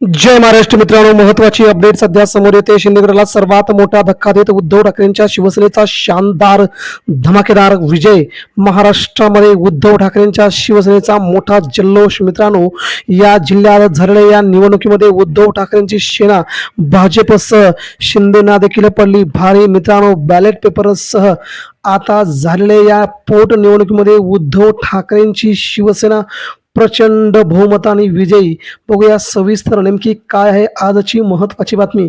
जय महाराष्ट्र मित्रांनो महत्वाची अपडेट सध्या समोर येते. शिंदेगडला सर्वात मोठा धक्का देत उद्धव ठाकरेंच्या शिवसेनेचा शानदार धमाकेदार विजय. महाराष्ट्रामध्ये उद्धव ठाकरेंच्या शिवसेनेचा मोठा जल्लोष मित्रांनो या जिल्ह्यात झालेल्या या निवडणुकीमध्ये उद्धव ठाकरेंची सेना भाजपसह शिंदेना देखील पडली भारी. मित्रांनो बॅलेट पेपरसह आता झालेल्या या पोटनिवडणुकीमध्ये उद्धव ठाकरेंची शिवसेना प्रचंड बहुमताने विजयी. बघूया सविस्तर नेमकी काय आहे आजची महत्त्वाची बातमी.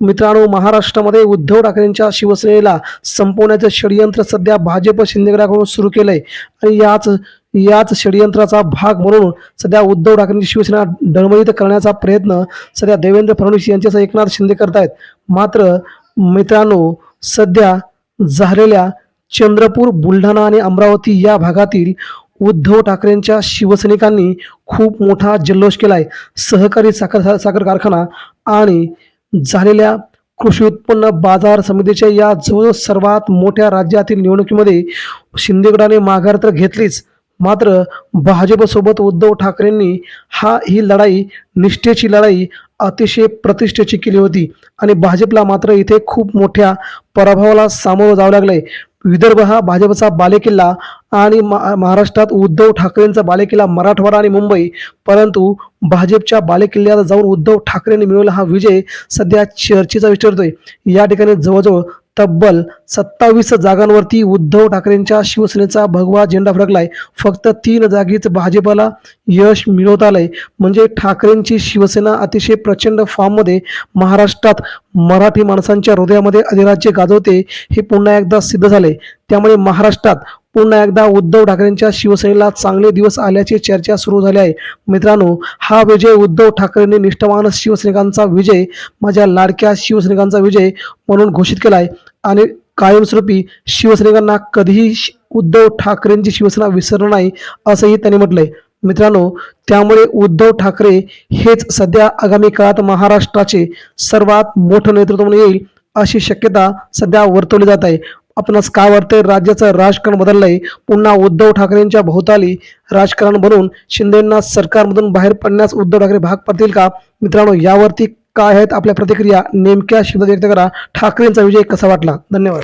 मित्रांनो महाराष्ट्रामध्ये उद्धव ठाकरेंच्या शिवसेनेला संपवण्याचं षडयंत्र सध्या भाजप शिंदेगडाकडून सुरू केलंय. आणि याच याच षडयंत्राचा भाग म्हणून सध्या उद्धव ठाकरेंची शिवसेना डळमळीत करण्याचा प्रयत्न सध्या देवेंद्र फडणवीस यांच्यासह एकनाथ शिंदे करतायत. मात्र मित्रांनो सध्या झालेल्या चंद्रपूर बुलढाणा आणि अमरावती या भागातील उद्धव ठाकरेंच्या शिवसैनिकांनी खूप मोठा जल्लोष केला आहे सहकारी साखर साखर कारखाना आणि झालेल्या कृषी उत्पन्न बाजार समितीच्या या जवळ सर्वात मोठ्या राज्यातील निवडणुकीमध्ये शिंदेगडाने माघार तर घेतलीच. मात्र भाजपसोबत उद्धव ठाकरेंनी हा ही लढाई निष्ठेची लढाई अतिशय प्रतिष्ठेची केली होती. आणि भाजपला मात्र इथे खूप मोठ्या पराभवाला सामोरं जावं लागलंय. विदर्भ हा भाजपचा बालेकिल्ला आणि मा- महाराष्ट्रात उद्धव ठाकरेंचा बालेकिल्ला मराठवाडा आणि मुंबई. परंतु भाजपच्या बालेकिल्ल्याला जाऊन उद्धव ठाकरेंनी मिळवला हा विजय सध्या चर्चेचा विचारतोय या ठिकाणी जवळजवळ तब्बल सत्तावीस जागांवरती उद्धव ठाकरेंच्या शिवसेनेचा भगवा झेंडा फडकलाय. फक्त तीन जागीच भाजपला यश मिळवत आलंय. म्हणजे ठाकरेंची शिवसेना अतिशय प्रचंड फॉर्ममध्ये महाराष्ट्रात मराठी माणसांच्या हृदयामध्ये अधिराज्य गाजवते हे पुन्हा एकदा सिद्ध झाले त्यामुळे महाराष्ट्रात पुन्हा एकदा उद्धव ठाकरेंच्या शिवसेनेला चांगले दिवस आल्याची चर्चा सुरू झाली आहे. मित्रांनो हा विजय उद्धव ठाकरेंनी निष्ठावान शिवसैनिकांचा विजय माझ्या लाडक्या शिवसैनिकांचा विजय म्हणून घोषित केला आहे आणि कायमस्वरूपी शिवसैनिकांना कधीही शि- उद्धव ठाकरेंची शिवसेना विसरणार नाही असंही त्यांनी म्हटलंय. मित्रांनो त्यामुळे उद्धव ठाकरे हेच सध्या आगामी काळात महाराष्ट्राचे सर्वात मोठं नेतृत्व म्हणून येईल अशी शक्यता सध्या वर्तवली जात आहे. आपणास काय वाटतंय? राज्याचं राजकारण बदललंय. पुन्हा उद्धव ठाकरेंच्या भोवताली राजकारण बनवून शिंदेंना सरकारमधून बाहेर पडण्यास उद्धव ठाकरे भाग पडतील का? मित्रांनो यावरती काय आहेत आपल्या प्रतिक्रिया नेमक्या शब्दात व्यक्त करा. ठाकरेंचा विजय कसा वाटला? धन्यवाद.